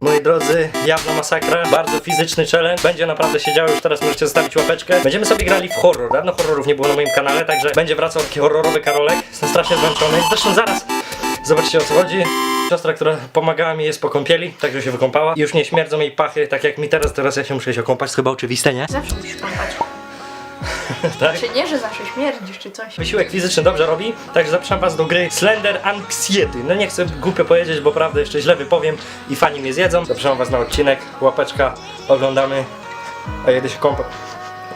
Moi drodzy, jawna masakra, bardzo fizyczny challenge, będzie naprawdę się działo, już teraz możecie zostawić łapeczkę. Będziemy sobie grali w horror, dawno horrorów nie było na moim kanale, także będzie wracał taki horrorowy Karolek. Jestem strasznie zmęczony, zresztą zaraz zobaczcie o co chodzi. Siostra, która pomagała mi jest po kąpieli, także się wykąpała. I już nie śmierdzą jej pachy, tak jak mi teraz, teraz ja się muszę się okąpać, chyba oczywiste, nie? Zawsze musisz kąpać. Tak? Czy nie, że zawsze śmierdzisz, czy coś? Wysiłek fizyczny dobrze robi, także zapraszam was do gry Slender Anxiety. No nie chcę głupio powiedzieć, bo prawdę jeszcze źle wypowiem i fani mnie zjedzą. Zapraszam was na odcinek, łapeczka, oglądamy, a jedę się kąpać.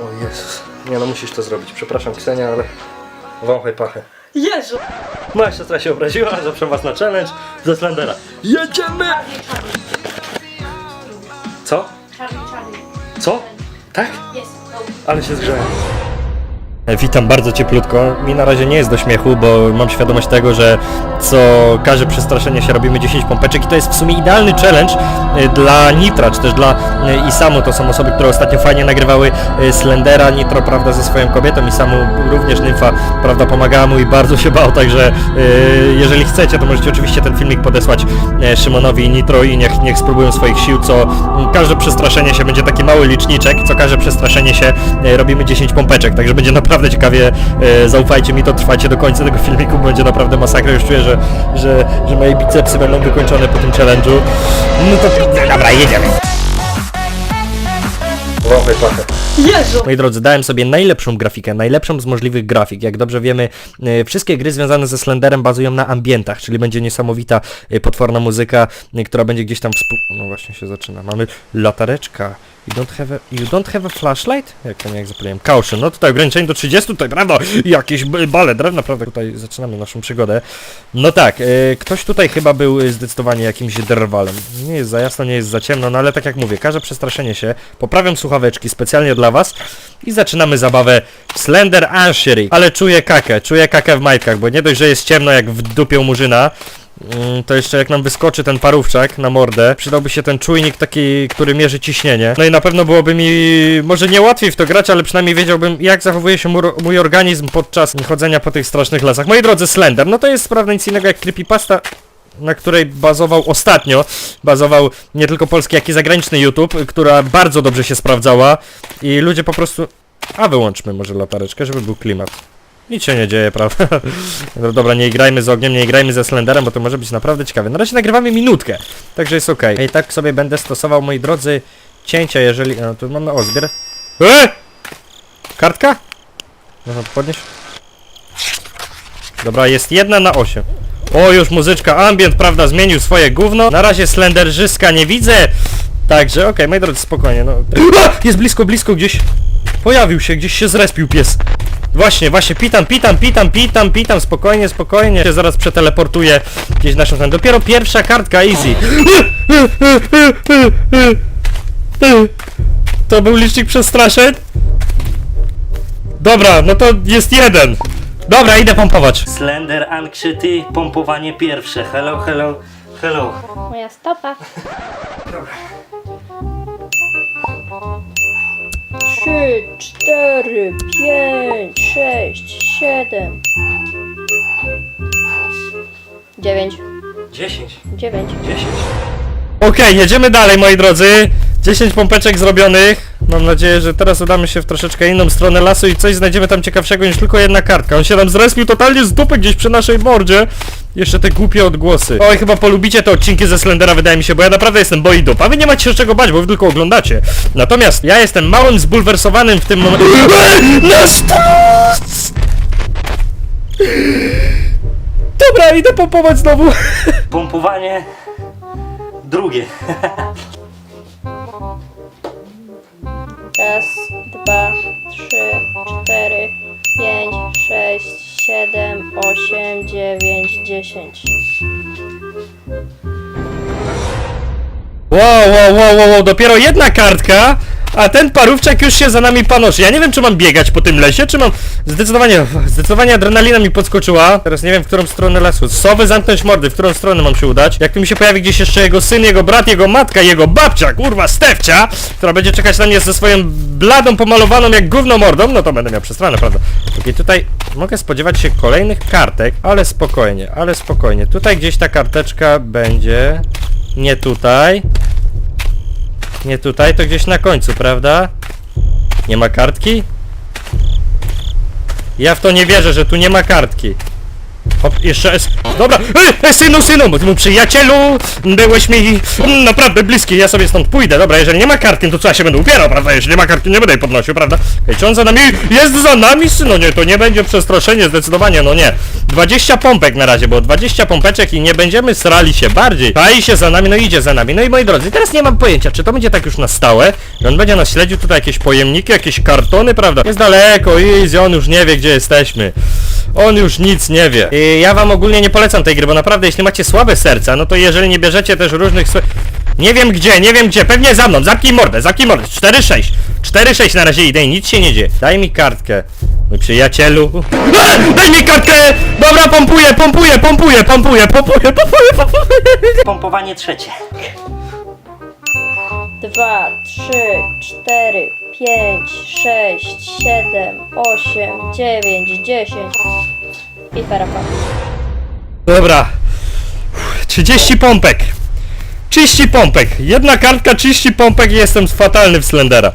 O Jezus, nie no musisz to zrobić, przepraszam Ksenia, ale wąchaj pachę. Jezu! Moja siostra się obraziła, zapraszam was na challenge ze Slendera. Jedziemy! Co? Co? Tak? Jest, no. Ale się zgrzałem. Witam bardzo cieplutko. Mi na razie nie jest do śmiechu, bo mam świadomość tego, że co każde przestraszenie się robimy 10 pompeczek i to jest w sumie idealny challenge y, dla Nitra, czy też dla y, Isamu. To są osoby, które ostatnio fajnie nagrywały Slendera, Nitro, prawda, ze swoją kobietą. Isamu również Nymfa, prawda, pomagała mu i bardzo się bał, także jeżeli chcecie, to możecie oczywiście ten filmik podesłać Szymonowi i Nitro i niech, niech spróbują swoich sił, co każde przestraszenie się będzie taki mały liczniczek, co każde przestraszenie się e, robimy 10 pompeczek, także będzie naprawdę ciekawie, e, zaufajcie mi to, trwajcie do końca tego filmiku, bo będzie naprawdę masakra, już czuję, że, że, że moje bicepsy będą wykończone po tym challenge'u. No to dobra, jedziemy. Jezu! Moi drodzy, dałem sobie najlepszą grafikę, najlepszą z możliwych grafik. Jak dobrze wiemy, e, wszystkie gry związane ze Slenderem bazują na ambientach, czyli będzie niesamowita, e, potworna muzyka, która będzie gdzieś tam współ... No właśnie się zaczyna. Mamy latareczka. You don't have a, you don't have a flashlight? Jak nie jak zapaliłem? Caution. No tutaj ograniczenie do 30, tutaj prawda? Jakieś bale drewna, prawda? Tutaj zaczynamy naszą przygodę. No tak, e, ktoś tutaj chyba był zdecydowanie jakimś drwalem. Nie jest za jasno, nie jest za ciemno, no ale tak jak mówię, każde przestraszenie się. Poprawiam słuchaweczki specjalnie dla was i zaczynamy zabawę w Slender Anshiri. Ale czuję kakę, czuję kakę w majtkach, bo nie dość, że jest ciemno jak w dupie murzyna, To jeszcze jak nam wyskoczy ten parówczak na mordę, przydałby się ten czujnik taki, który mierzy ciśnienie. No i na pewno byłoby mi, może nie łatwiej w to grać, ale przynajmniej wiedziałbym jak zachowuje się mój organizm podczas chodzenia po tych strasznych lasach. Moi drodzy, Slender, no to jest prawda nic innego jak creepypasta na której bazował ostatnio, bazował nie tylko polski, jak i zagraniczny YouTube, która bardzo dobrze się sprawdzała i ludzie po prostu... A wyłączmy może latareczkę, żeby był klimat. Nic się nie dzieje, prawda? No Dobra, nie grajmy z ogniem, nie grajmy ze Slenderem, bo to może być naprawdę ciekawe. Na razie nagrywamy minutkę, także jest ok. I tak sobie będę stosował, moi drodzy, cięcia, jeżeli... No, tu mamy ozbier. E! Kartka? Można podnieść? Dobra, jest jedna na 8. O, już muzyczka ambient, prawda, zmienił swoje gówno. Na razie Slenderzyska nie widzę. Także, okej, moi drodzy, spokojnie, no. A! Jest blisko, blisko gdzieś. Pojawił się, gdzieś się zrespił pies. Właśnie, właśnie, pitam, pitam, pitam, pitam, pitam, spokojnie, spokojnie. Się zaraz przeteleportuję gdzieś naszą stronę. Dopiero pierwsza kartka, easy. To był licznik przestraszeń? Dobra, no to jest jeden. Dobra, idę pompować. Slender Anxiety, pompowanie pierwsze. Hello, hello, hello. Moja stopa. Trzy, cztery, pięć, sześć, siedem. Dziewięć. 10, Dziewięć. 10. Okej, jedziemy dalej, moi drodzy. 10 pompeczek zrobionych. Mam nadzieję, że teraz udamy się w troszeczkę inną stronę lasu i coś znajdziemy tam ciekawszego niż tylko jedna kartka. On się tam zrespił totalnie z dupy gdzieś przy naszej mordzie. Jeszcze te głupie odgłosy. Oj, chyba polubicie te odcinki ze Slendera, wydaje mi się, bo ja naprawdę jestem boi dup. A wy nie macie się czego bać, bo wy tylko oglądacie. Natomiast ja jestem małym zbulwersowanym w tym momencie. Na stos! Dobra, idę pompować znowu. Pompowanie drugie. Raz, dwa, trzy, cztery, pięć, sześć, siedem, osiem, dziewięć, dziesięć. Wow, wow, wow, wow, wow, dopiero jedna kartka, a ten parówczak już się za nami panoszy. Ja nie wiem, czy mam biegać po tym lesie, czy mam... Zdecydowanie, zdecydowanie adrenalina mi podskoczyła. Teraz nie wiem, w którą stronę lasu. Sowy zamknąć mordy, w którą stronę mam się udać. Jak tu mi się pojawi gdzieś jeszcze jego syn, jego brat, jego matka, jego babcia, kurwa, Stefcia, która będzie czekać na mnie ze swoją bladą, pomalowaną jak gówno mordą, no to będę miał przestranę, prawda? Okej, tutaj mogę spodziewać się kolejnych kartek, ale spokojnie, ale spokojnie. Tutaj gdzieś ta karteczka będzie... Nie tutaj. Nie tutaj, to gdzieś na końcu, prawda? Nie ma kartki? Ja w to nie wierzę, że tu nie ma kartki. Hop, jeszcze S. Dobra! Ej, synu, synu, mój przyjacielu! Byłeś mi naprawdę bliski, ja sobie stąd pójdę. Dobra, jeżeli nie ma kartki, to co ja się będę upierał, prawda? Jeśli nie ma kartki, nie będę jej podnosił, prawda? Ej, czy on za nami jest za nami, synu? Nie, to nie będzie przestraszenie, zdecydowanie, no nie. 20 pompek na razie, bo 20 pompeczek i nie będziemy srali się bardziej. Pai się za nami, no idzie za nami. No i moi drodzy, teraz nie mam pojęcia, czy to będzie tak już na stałe on będzie nas śledził tutaj jakieś pojemniki, jakieś kartony, prawda? Jest daleko, easy, on już nie wie, gdzie jesteśmy. On już nic nie wie. I ja wam ogólnie nie polecam tej gry, bo naprawdę jeśli macie słabe serca, no to jeżeli nie bierzecie też różnych... Nie wiem gdzie, nie wiem gdzie, pewnie za mną, zamknij mordę, zamknij mordę, 4-6. 4-6 na razie idę i nic się nie dzieje. Daj mi kartkę, mój przyjacielu. E, daj mi kartkę! Dobra, pompuję, pompuję, pompuję, pompuję, pompuję, pompuję, pompuję. Pompowanie trzecie. dwa, trzy, cztery, pięć, sześć, siedem, osiem, dziewięć, dziesięć. I ferapa. Dobra. Uff, 30 pompek. 30 pompek. Jedna kartka, 30 pompek i jestem fatalny w Slendera.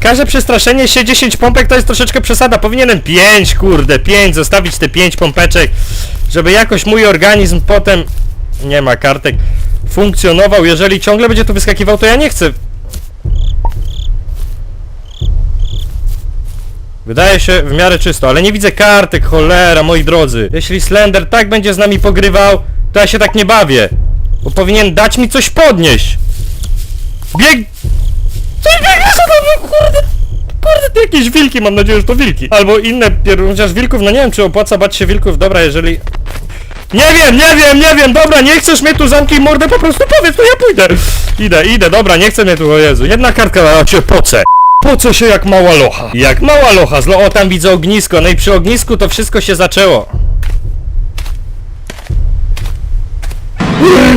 Każde przestraszenie się 10 pompek to jest troszeczkę przesada. Powinienem 5, kurde, 5, zostawić te 5 pompeczek, żeby jakoś mój organizm potem, nie ma kartek, funkcjonował. Jeżeli ciągle będzie tu wyskakiwał, to ja nie chcę. Wydaje się w miarę czysto, ale nie widzę kartek, cholera, moi drodzy. Jeśli Slender tak będzie z nami pogrywał, to ja się tak nie bawię. Bo powinien dać mi coś podnieść. Bieg... Coś biegnie za mną, kurde. Kurde, to jakieś wilki, mam nadzieję, że to wilki. Albo inne, chociaż wilków, no nie wiem, czy opłaca bać się wilków. Dobra, jeżeli... Nie wiem, nie wiem, nie wiem, dobra, nie chcesz mnie tu zamknij mordę, po prostu powiedz, to ja pójdę. Idę, idę, dobra, nie chcę mnie tu, o Jezu. Jedna kartka, a cię poce. Poce się jak mała locha. Jak mała locha, zlo, o tam widzę ognisko, no i przy ognisku to wszystko się zaczęło.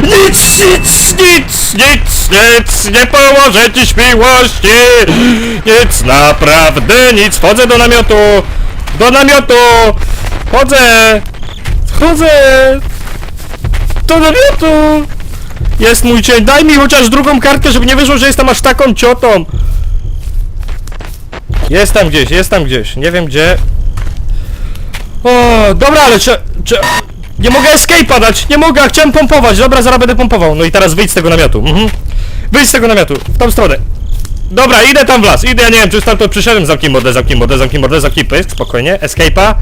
Nic, nic, nic, nic, nic, nie położę ci miłości. Nic, naprawdę nic. Wchodzę do namiotu. Do namiotu. Wchodzę. Wchodzę. Do namiotu. Jest mój cień. Daj mi chociaż drugą kartkę, żeby nie wyszło, że jestem aż taką ciotą. Jest tam gdzieś, jest tam gdzieś. Nie wiem gdzie. O, dobra, ale czy, czy... Nie mogę escape'a dać, nie mogę, chciałem pompować. Dobra, zaraz będę pompował. No i teraz wyjdź z tego namiotu. Mhm. Wyjdź z tego namiotu, w tą stronę. Dobra, idę tam w las, idę, ja nie wiem, czy tam to przyszedłem. Zamknij mordę, zamknij mordę, zamknij mordę, zamknij pysk, spokojnie. Escape'a.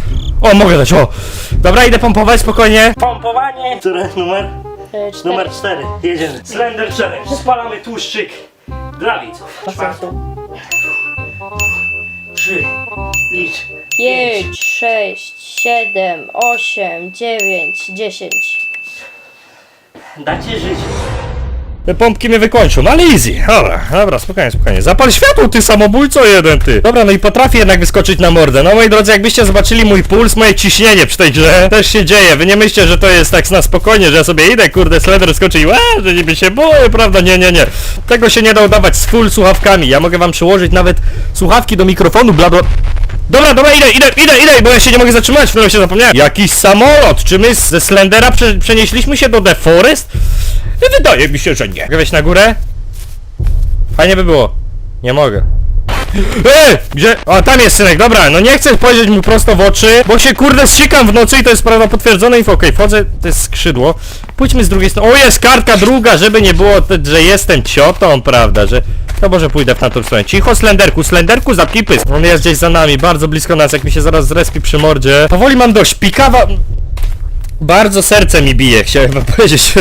O, mogę dać, o. Dobra, idę pompować, spokojnie. Pompowanie. Który numer? E, cztery. Numer 4. Jedziemy. Slender Challenge. Spalamy tłuszczyk dla widzów. Trzy. Licz. Pięć, sześć, siedem, osiem, dziewięć, dziesięć. Dacie życie. Pompki mnie wykończą, no ale easy. Dobra, dobra, spokojnie, spokojnie. Zapal światło, ty samobójco jeden, ty. Dobra, no i potrafię jednak wyskoczyć na mordę. No moi drodzy, jakbyście zobaczyli mój puls, moje ciśnienie przy tej grze, też się dzieje. Wy nie myślcie, że to jest tak na spokojnie, że ja sobie idę, kurde, Slender skoczy i łe, że niby się boję, prawda? Nie, nie, nie. Tego się nie da udawać z full słuchawkami. Ja mogę wam przyłożyć nawet słuchawki do mikrofonu, bla bla. Dobra, dobra, idę, idę, idę, idę, bo ja się nie mogę zatrzymać, w którym się zapomniałem. Jakiś samolot, czy my ze Slendera prze przenieśliśmy się do The Forest? Wydaje mi się, że nie. Mogę wejść na górę? Fajnie by było. Nie mogę. Ej! Gdzie? O, tam jest synek, dobra, no nie chcę spojrzeć mu prosto w oczy, bo się kurde zsikam w nocy i to jest sprawa potwierdzona info. Okej, wchodzę, to jest skrzydło. Pójdźmy z drugiej strony. O, jest kartka druga, żeby nie było, że jestem ciotą, prawda, że... No może pójdę w tamtą stronę. Cicho, Slenderku, Slenderku, zapnij pysk. On jest gdzieś za nami, bardzo blisko nas, jak mi się zaraz zrespi przy mordzie. Powoli mam dość, pikawa... Bardzo serce mi bije, chciałem wam powiedzieć.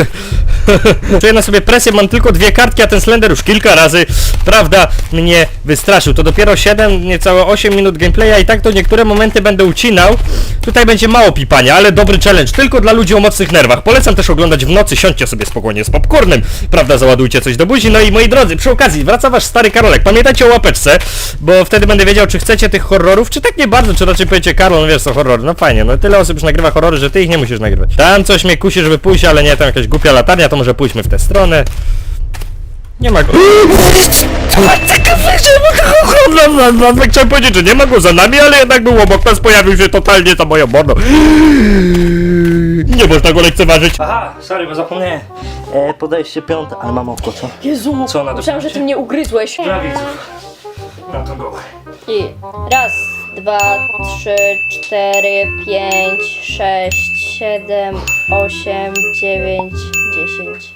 Czuję na sobie presję, mam tylko dwie kartki, a ten Slender już kilka razy, prawda, mnie wystraszył. To dopiero 7, niecałe 8 minut gameplaya i tak to niektóre momenty będę ucinał. Tutaj będzie mało pipania, ale dobry challenge, tylko dla ludzi o mocnych nerwach. Polecam też oglądać w nocy, siądźcie sobie spokojnie z popcornem, prawda, załadujcie coś do buzi. No i moi drodzy, przy okazji, wraca wasz stary Karolek. Pamiętajcie o łapeczce, bo wtedy będę wiedział, czy chcecie tych horrorów, czy tak nie bardzo, czy raczej powiecie, Karol, no wiesz co, horrory. No fajnie, no tyle osób już nagrywa horrory, że ty ich nie musisz nagrywać. Tam coś mnie kusi, żeby pójść, ale nie, tam jakaś głupia latarnia, to może pójdźmy w tę stronę. Nie ma go. Chciałem powiedzieć, że nie ma go za nami, ale jednak był obok nas, pojawił się totalnie za moją mordą. Nie można go lekceważyć. Aha, sorry, bo zapomniałem. E, podejście piąte, ale mam oko, co? Jezu, Co na to myślałam, że ty mnie ugryzłeś. Dla widzów. Na to gołe. I raz, dwa, trzy, cztery, pięć, sześć, siedem, osiem, dziewięć, dziesięć.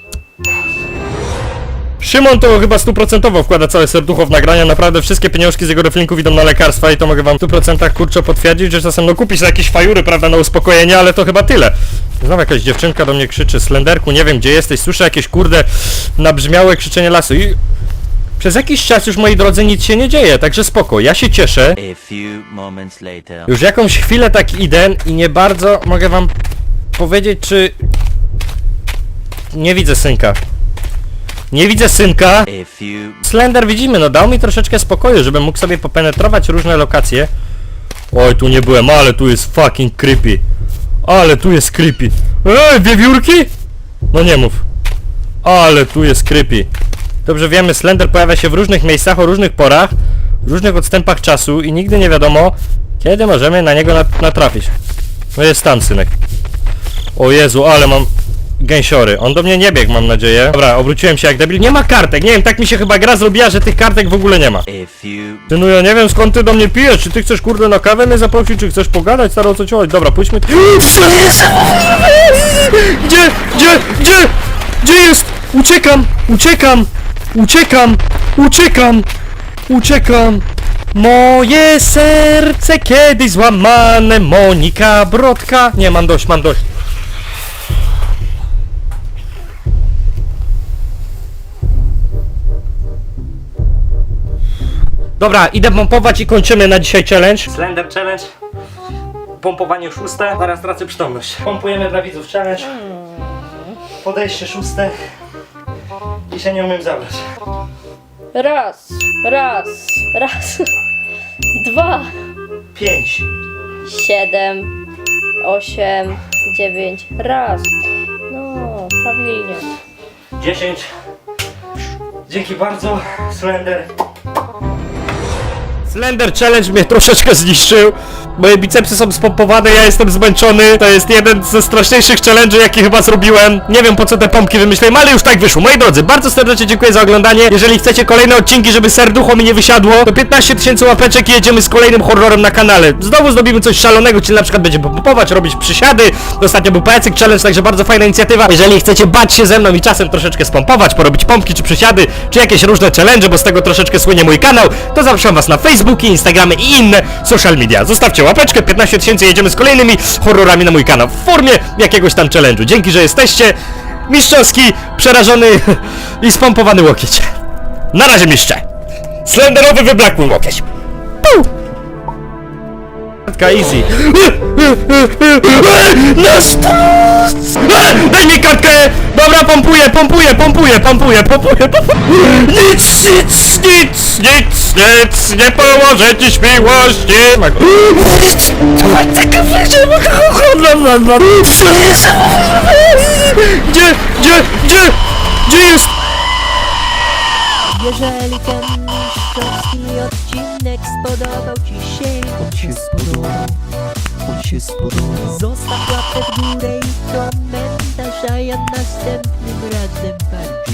Szymon to chyba stuprocentowo wkłada całe serducho w nagrania, naprawdę wszystkie pieniążki z jego reflinków idą na lekarstwa i to mogę wam w 100% kurczę potwierdzić, że czasem no kupisz jakieś fajury, prawda, na uspokojenie, ale to chyba tyle. Znowu jakaś dziewczynka do mnie krzyczy, Slenderku, nie wiem gdzie jesteś, słyszę jakieś kurde nabrzmiałe krzyczenie lasu i przez jakiś czas już moi drodzy nic się nie dzieje, także spoko, ja się cieszę. A few moments later. Już jakąś chwilę tak idę i nie bardzo mogę wam powiedzieć, czy... Nie widzę synka. Nie widzę synka. Slender widzimy, no dał mi troszeczkę spokoju, żebym mógł sobie popenetrować różne lokacje. Oj, tu nie byłem, ale tu jest fucking creepy. Ale tu jest creepy. Ej, wiewiórki? No nie mów. Ale tu jest creepy. Dobrze wiemy, Slender pojawia się w różnych miejscach, o różnych porach, w różnych odstępach czasu i nigdy nie wiadomo, kiedy możemy na niego nat natrafić. No jest tam, synek. O Jezu, ale mam gęsiory. On do mnie nie biegł, mam nadzieję. Dobra, obróciłem się jak debil. Nie ma kartek, nie wiem, tak mi się chyba gra zrobiła, że tych kartek w ogóle nie ma. Ty no ja nie wiem skąd ty do mnie pijesz, czy ty chcesz kurde na kawę mnie zaprosić, czy chcesz pogadać, staro o co ci chodzi? Dobra, pójdźmy... Gdzie? Gdzie? Gdzie? Gdzie jest? Uciekam! Uciekam! Uciekam! Uciekam! Uciekam! Moje serce kiedyś złamane, Monika Brodka... Nie, mam dość, mam dość. Dobra, idę pompować i kończymy na dzisiaj challenge. Slender challenge. Pompowanie szóste. Zaraz tracę przytomność. Pompujemy dla widzów challenge. Podejście szóste. I się nie umiem zabrać. Raz, raz, raz, dwa, Pięć. siedem, osiem, dziewięć, raz. No, prawilnie. Dziesięć. Dzięki bardzo, Slender. Slender Challenge mnie troszeczkę zniszczył. Moje bicepsy są spompowane, ja jestem zmęczony. To jest jeden ze straszniejszych challenge'y, jaki chyba zrobiłem. Nie wiem po co te pompki wymyśliłem, ale już tak wyszło. Moi drodzy, bardzo serdecznie dziękuję za oglądanie. Jeżeli chcecie kolejne odcinki, żeby serducho mi nie wysiadło, to 15 tysięcy łapeczek i jedziemy z kolejnym horrorem na kanale. Znowu zrobimy coś szalonego, czyli na przykład będziemy pompować, robić przysiady. Ostatnio był pajacyk challenge, także bardzo fajna inicjatywa. Jeżeli chcecie bać się ze mną i czasem troszeczkę spompować, porobić pompki czy przysiady, czy jakieś różne challenge, bo z tego troszeczkę słynie mój kanał, to zapraszam was na Facebooki, Instagramy i inne social media. Zostawcie łapeczkę, 15 tysięcy, jedziemy z kolejnymi horrorami na mój kanał w formie jakiegoś tam challenge'u. Dzięki, że jesteście. Mistrzowski, przerażony i spompowany łokieć. Na razie mistrze. Slenderowy wyblakły łokieć. Pum! Kartka easy. Na stos! Daj mi kartkę! Dobra, pompuję, pompuję, pompuję, pompuję, pompuję, pompuję. Nic, nic, nic, nic, nic, nie pomoże ci miłości. Gdzie, gdzie, gdzie, gdzie jest? Jeżeli ten mistrzowski odcinek spodobał Ci się, on się spodobał, on się spodobał. Zostaw łapę w górę i komentarz, a ja następnym razem bardziej